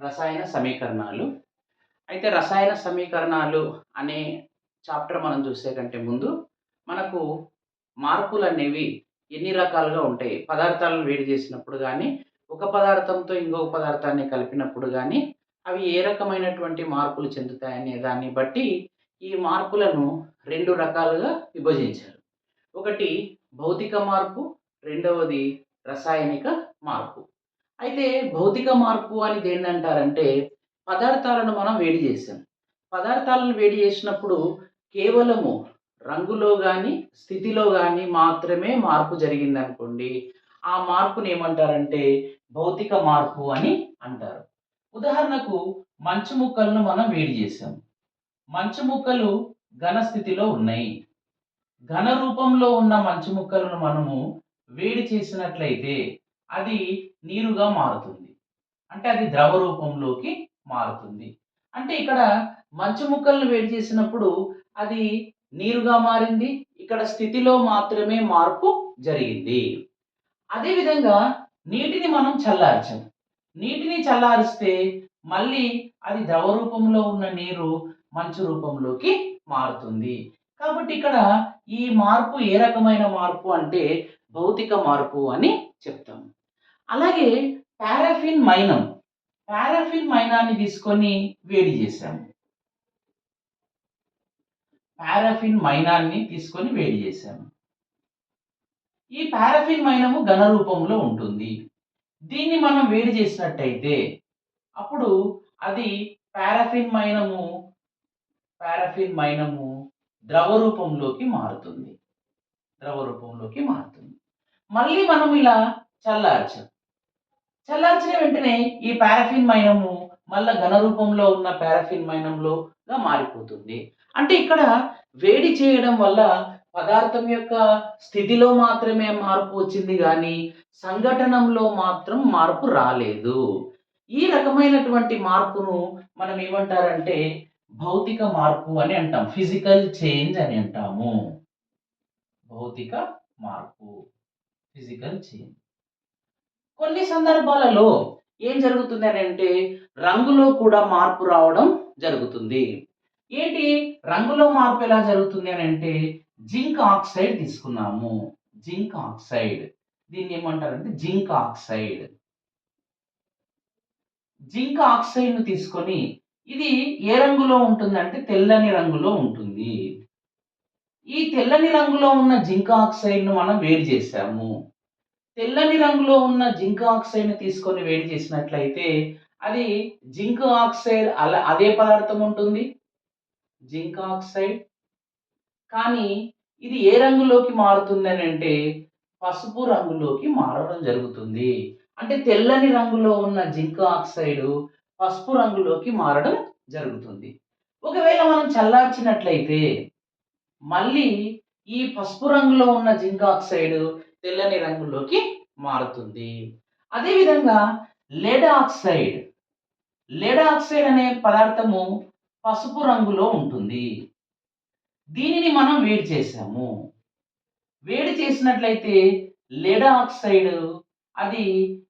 రసాయన సమీకరణాలు. అయితే రసాయన సమీకరణాలు అనే చాప్టర్ మనం చూసే కంటే ముందు మనకు మార్పులు అనేవి ఎన్ని రకాలుగా ఉంటాయి? పదార్థాలను వేడి చేసినప్పుడు కానీ ఒక పదార్థంతో ఇంకొక పదార్థాన్ని కలిపినప్పుడు కానీ అవి ఏ రకమైనటువంటి మార్పులు చెందుతాయనే దాన్ని బట్టి ఈ మార్పులను రెండు రకాలుగా విభజించారు. ఒకటి భౌతిక మార్పు రెండవది రసాయనిక మార్పు. అయితే భౌతిక మార్పు అని దేన్నంటారంటే పదార్థాలను మనం వేడి చేసాం. పదార్థాలను వేడి చేసినప్పుడు కేవలము రంగులో కానీ స్థితిలో కానీ మాత్రమే మార్పు జరిగిందనుకోండి. ఆ మార్పుని ఏమంటారంటే భౌతిక మార్పు అని అంటారు. ఉదాహరణకు మంచు ముక్కలను మనం వేడి చేసాం. మంచు ముక్కలు ఘన స్థితిలో ఉన్నాయి. ఘన రూపంలో ఉన్న మంచు ముక్కలను మనము వేడి చేసినట్లయితే అది నీరుగా మారుతుంది. అంటే అది ద్రవ రూపంలోకి మారుతుంది. అంటే ఇక్కడ మంచు ముక్కలను వేడి చేసినప్పుడు అది నీరుగా మారింది. ఇక్కడ స్థితిలో మాత్రమే మార్పు జరిగింది. అదేవిధంగా నీటిని మనం చల్లార్చాం. నీటిని చల్లారిస్తే మళ్ళీ అది ద్రవ రూపంలో ఉన్న నీరు మంచు రూపంలోకి మారుతుంది. కాబట్టి ఇక్కడ ఈ మార్పు ఏ రకమైన మార్పు అంటే భౌతిక మార్పు అని చెప్తాము అలాగే పారాఫిన్ మైనం పారాఫిన్ మైనాన్ని తీసుకొని వేడి చేశాము. పారాఫిన్ మైనాన్ని తీసుకొని వేడి చేశాము. ఈ పారాఫిన్ మైనము ఘన రూపంలో ఉంటుంది. దీన్ని మనం వేడి చేసినట్టయితే అప్పుడు అది పారాఫిన్ మైనము పారాఫిన్ మైనము ద్రవ రూపంలోకి మారుతుంది. ద్రవ రూపంలోకి మారుతుంది. మళ్ళీ మనం ఇలా చల్లార్చాం. చల్లార్చిన వెంటనే ఈ పారాఫిన్ మైనము మళ్ళా ఘన రూపంలో ఉన్న పారాఫిన్ మైనంలోగా మారిపోతుంది. అంటే ఇక్కడ వేడి చేయడం వల్ల పదార్థం యొక్క స్థితిలో మాత్రమే మార్పు వచ్చింది కానీ సంఘటనంలో మాత్రం మార్పు రాలేదు. ఈ రకమైనటువంటి మార్పును మనం ఏమంటారంటే భౌతిక మార్పు అని అంటాం. ఫిజికల్ చేంజ్ అని అంటాము. భౌతిక మార్పు. Physical change. కొన్ని సందర్భాలలో ఏం జరుగుతుంది అని అంటే రంగులో కూడా మార్పు రావడం జరుగుతుంది. ఏంటి? రంగులో మార్పు ఎలా జరుగుతుంది అని అంటే జింక్ ఆక్సైడ్ తీసుకున్నాము. Zinc oxide. దీన్ని ఏమంటారంటే జింక్ ఆక్సైడ్. జింక్ ఆక్సైడ్ను తీసుకొని ఇది ఏ రంగులో ఉంటుందంటే తెల్లని రంగులో ఉంటుంది. ఈ తెల్లని రంగులో ఉన్న జింక్ ఆక్సైడ్ను మనం వేరు చేసాము తెల్లని రంగులో ఉన్న జింక్ ఆక్సైడ్ని తీసుకొని వేడి చేసినట్లయితే అది జింక్ ఆక్సైడ్ అలా అదే పదార్థం ఉంటుంది జింక్ ఆక్సైడ్. కానీ ఇది ఏ రంగులోకి మారుతుంది అని అంటే పసుపు రంగులోకి మారడం జరుగుతుంది. అంటే తెల్లని రంగులో ఉన్న జింక్ ఆక్సైడ్ పసుపు రంగులోకి మారడం జరుగుతుంది. ఒకవేళ మనం చల్లార్చినట్లయితే మళ్ళీ ఈ పసుపు రంగులో ఉన్న జింక్ ఆక్సైడ్ తెల్లని రంగులోకి మారుతుంది. అదేవిధంగా లెడ్ ఆక్సైడ్ లెడ్ ఆక్సైడ్ అనే పదార్థము పసుపు రంగులో ఉంటుంది. దీనిని మనం వేడి చేసాము. వేడి చేసినట్లయితే లెడ్ ఆక్సైడ్ అది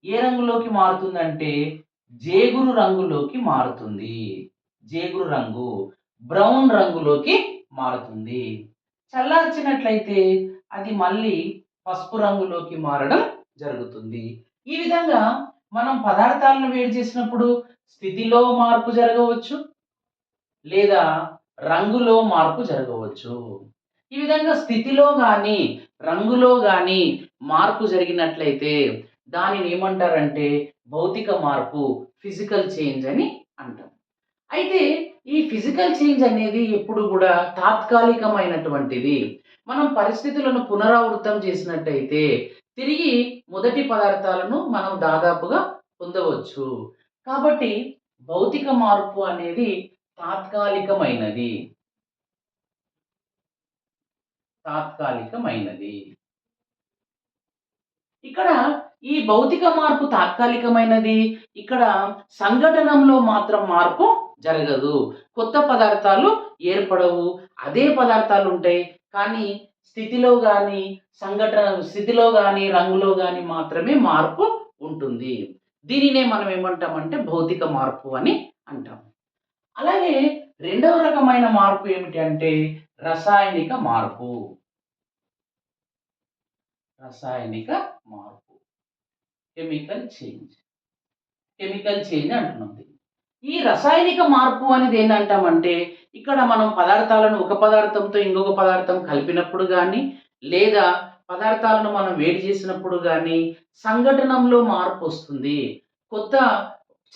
ఏ రంగులోకి మారుతుందంటే జేగురు రంగులోకి మారుతుంది. జేగురు రంగు బ్రౌన్ రంగులోకి మారుతుంది. చల్లార్చినట్లయితే అది మళ్ళీ పసుపు రంగులోకి మారడం జరుగుతుంది. ఈ విధంగా మనం పదార్థాలను వేడి చేసినప్పుడు స్థితిలో మార్పు జరగవచ్చు లేదా రంగులో మార్పు జరగవచ్చు. ఈ విధంగా స్థితిలో కానీ రంగులో కానీ మార్పు జరిగినట్లయితే దానిని ఏమంటారంటే భౌతిక మార్పు ఫిజికల్ చేంజ్ అని అంటాం. అయితే ఈ ఫిజికల్ చేంజ్ అనేది ఎప్పుడు కూడా తాత్కాలికమైనటువంటిది. మనం పరిస్థితులను పునరావృతం చేసినట్టయితే తిరిగి మొదటి పదార్థాలను మనం దాదాపుగా పొందవచ్చు. కాబట్టి భౌతిక మార్పు అనేది తాత్కాలికమైనది. తాత్కాలికమైనది. ఇక్కడ ఈ భౌతిక మార్పు తాత్కాలికమైనది. ఇక్కడ సంఘటనంలో మాత్రం మార్పు జరగదు. కొత్త పదార్థాలు ఏర్పడవు. అదే పదార్థాలు ఉంటాయి. కానీ స్థితిలో కానీ సంఘటన స్థితిలో కానీ రంగులో కానీ మాత్రమే మార్పు ఉంటుంది. దీనినే మనం ఏమంటామంటే భౌతిక మార్పు అని అంటాం. అలాగే రెండవ రకమైన మార్పు ఏమిటి అంటే రసాయనిక మార్పు. రసాయనిక మార్పు. Chemical change. కెమికల్ చేంజ్ అంటున్నాం దీన్ని. ఈ రసాయనిక మార్పు అనేది ఏంటంటామంటే ఇక్కడ మనం పదార్థాలను ఒక పదార్థంతో ఇంకొక పదార్థం కలిపినప్పుడు కానీ లేదా పదార్థాలను మనం వేడి చేసినప్పుడు కానీ సంఘటనంలో మార్పు వస్తుంది. కొత్త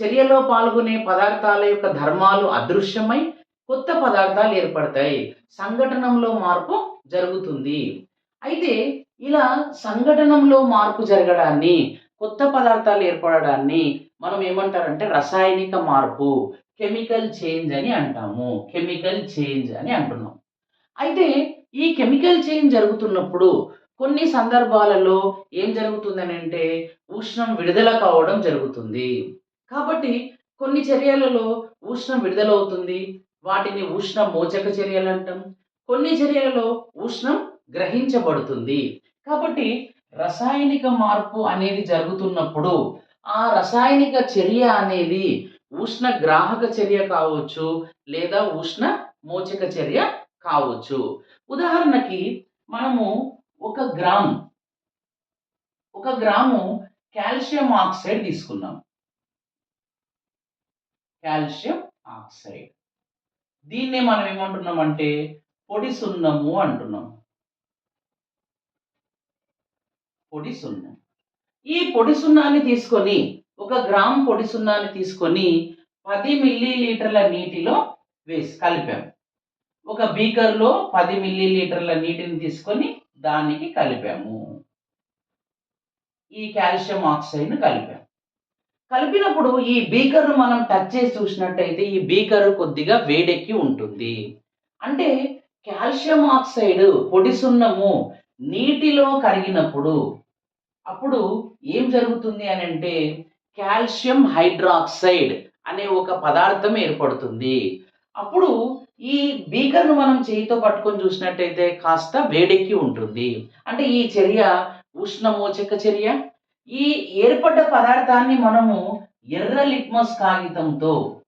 చర్యలో పాల్గొనే పదార్థాల యొక్క ధర్మాలు అదృశ్యమై కొత్త పదార్థాలు ఏర్పడతాయి. సంఘటనంలో మార్పు జరుగుతుంది. అయితే ఇలా సంఘటనంలో మార్పు జరగడాన్ని కొత్త పదార్థాలు ఏర్పడడాన్ని మనం ఏమంటారంటే రసాయనిక మార్పు కెమికల్ చేంజ్ అని అంటాము. కెమికల్ చేంజ్ అని అంటున్నాం. అయితే ఈ కెమికల్ చేంజ్ జరుగుతున్నప్పుడు కొన్ని సందర్భాలలో ఏం జరుగుతుందని అంటే ఉష్ణం విడుదల కావడం జరుగుతుంది. కాబట్టి కొన్ని చర్యలలో ఉష్ణం విడుదలవుతుంది. వాటిని ఉష్ణ మోచక చర్యలు అంటాం. కొన్ని చర్యలలో ఉష్ణం గ్రహించబడుతుంది. కాబట్టి రసాయనిక మార్పు అనేది జరుగుతున్నప్పుడు ఆ రసాయనిక చర్య అనేది ఉష్ణ గ్రాహక చర్య కావచ్చు లేదా ఉష్ణ మోచక చర్య కావచ్చు. ఉదాహరణకి మనము ఒక గ్రామ్ ఒక గ్రాము కాల్షియం ఆక్సైడ్ తీసుకున్నాం. Calcium oxide. దీన్నే మనం ఏమంటున్నాం అంటే పొడి సున్నము అంటున్నాం. పొడి సున్నం. ఈ పొడి సున్నాన్ని తీసుకొని ఒక గ్రామ్ పొడి సున్నాన్ని తీసుకొని పది మిల్లీలీటర్ల నీటిలో వేసి కలిపాం ఒక బీకర్లో పది మిల్లీ లీటర్ల నీటిని తీసుకొని దానికి కలిపాము. ఈ కాల్షియం ఆక్సైడ్ను కలిపాం కలిపినప్పుడు ఈ బీకర్ను మనం టచ్ చేసి చూసినట్టయితే ఈ బీకర్ కొద్దిగా వేడెక్కి ఉంటుంది. అంటే కాల్షియం ఆక్సైడ్ పొడి సున్నము నీటిలో కరిగినప్పుడు అప్పుడు ఏం జరుగుతుంది అని అంటే కాల్షియం హైడ్రాక్సైడ్ అనే ఒక పదార్థం ఏర్పడుతుంది. అప్పుడు ఈ బీకర్ను మనం చేయితో పట్టుకొని చూసినట్టయితే కాస్త వేడెక్కి ఉంటుంది. అంటే ఈ చర్య ఉష్ణమోచక చర్య. ఈ ఏర్పడ్డ పదార్థాన్ని మనము ఎర్ర లిట్మస్ కాగితంతో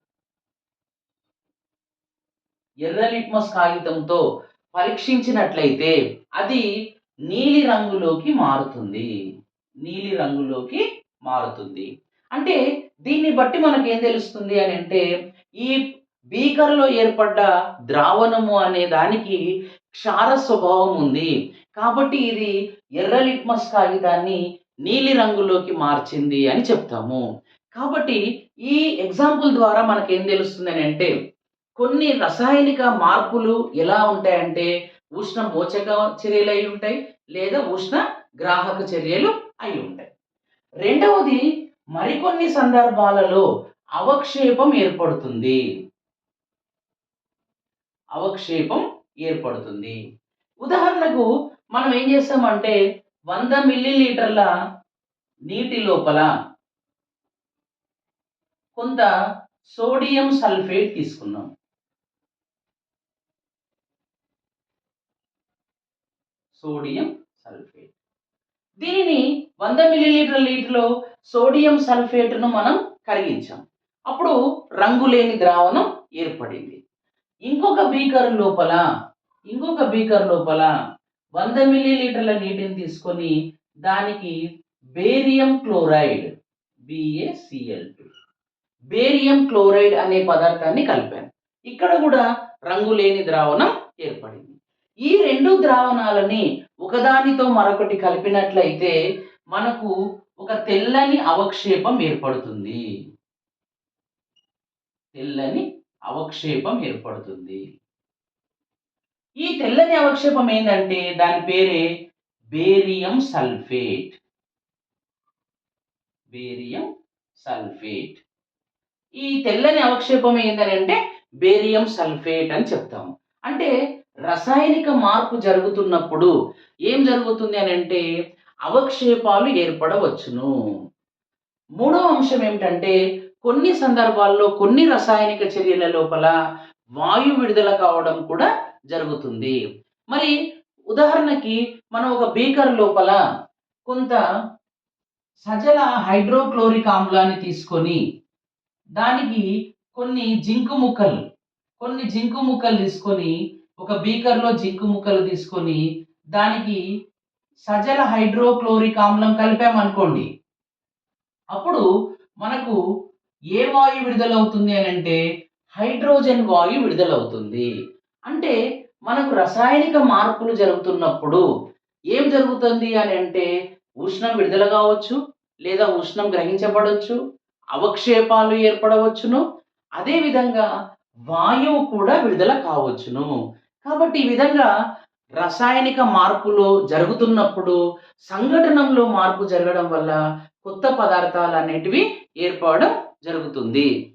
ఎర్ర లిట్మస్ కాగితంతో పరీక్షించినట్లయితే అది నీలి రంగులోకి మారుతుంది. నీలి రంగులోకి మారుతుంది. అంటే దీన్ని బట్టి మనకు ఏం తెలుస్తుంది అని అంటే ఈ బీకర్లో ఏర్పడ్డ ద్రావణము అనే దానికి క్షార స్వభావం ఉంది. కాబట్టి ఇది ఎర్ర లిట్మస్ కాగితాన్ని నీలి రంగులోకి మార్చింది అని చెప్తాము. కాబట్టి ఈ ఎగ్జాంపుల్ ద్వారా మనకేం ఏం తెలుస్తుంది అని అంటే కొన్ని రసాయనిక మార్పులు ఎలా ఉంటాయంటే ఉష్ణ మోచక చర్యలు అయి ఉంటాయి లేదా ఉష్ణ గ్రాహక చర్యలు అయి ఉంటాయి. రెండవది మరికొన్ని సందర్భాలలో అవక్షేపం ఏర్పడుతుంది. అవక్షేపం ఏర్పడుతుంది. ఉదాహరణకు మనం ఏం చేస్తామంటే వంద మిల్లీలీటర్ల నీటి లోపల కొంత సోడియం సల్ఫేట్ తీసుకున్నాం సోడియం సల్ఫేట్. దీనిని వంద మిల్లీలీటర్ల నీటిలో సోడియం సల్ఫేట్ను మనం కరిగించాం. అప్పుడు రంగు లేని ద్రావణం ఏర్పడింది. ఇంకొక బీకర్ లోపల ఇంకొక బీకర్ లోపల వంద మిల్లీలీటర్ల నీటిని తీసుకొని దానికి barium chloride B A C L barium chloride అనే పదార్థాన్ని కలిపాను ఇక్కడ కూడా రంగు లేని ద్రావణం ఏర్పడింది. ఈ రెండు ద్రావణాలని ఒకదానితో మరొకటి కలిపినట్లయితే మనకు ఒక తెల్లని అవక్షేపం ఏర్పడుతుంది. తెల్లని అవక్షేపం ఏర్పడుతుంది. ఈ తెల్లని అవక్షేపం ఏంటంటే దాని పేరే బేరియం సల్ఫేట్. Barium sulphate. ఈ తెల్లని అవక్షేపం ఏంటని అంటే బేరియం సల్ఫేట్ అని చెప్తాము. అంటే రసాయనిక మార్పు జరుగుతున్నప్పుడు ఏం జరుగుతుంది అని అంటే అవక్షేపాలు ఏర్పడవచ్చును. మూడవ అంశం ఏమిటంటే కొన్ని సందర్భాల్లో కొన్ని రసాయనిక చర్యల లోపల వాయు విడుదల కావడం కూడా జరుగుతుంది. మరి ఉదాహరణకి మనం ఒక బీకర్ లోపల కొంత సజల హైడ్రోక్లోరిక్ ఆమ్లాన్ని తీసుకొని దానికి కొన్ని జింకు ముక్కలు కొన్ని జింకు ముక్కలు తీసుకొని ఒక బీకర్లో జింకు ముక్కలు తీసుకొని దానికి సజల హైడ్రోక్లోరిక్ ఆమ్లం కలిపామనుకోండి. అప్పుడు మనకు ఏ వాయువు విడుదలవుతుంది అని అంటే హైడ్రోజన్ వాయు విడుదలవుతుంది. అంటే మనకు రసాయనిక మార్పులు జరుగుతున్నప్పుడు ఏం జరుగుతుంది అని అంటే ఉష్ణం విడుదల కావచ్చు లేదా ఉష్ణం గ్రహించబడవచ్చు అవక్షేపాలు ఏర్పడవచ్చును అదేవిధంగా వాయువు కూడా విడుదల కావచ్చును. కాబట్టి ఈ విధంగా రసాయనిక మార్పులు జరుగుతున్నప్పుడు సంఘటనలో మార్పు జరగడం వల్ల కొత్త పదార్థాలు అనేటివి ఏర్పడడం జరుగుతుంది.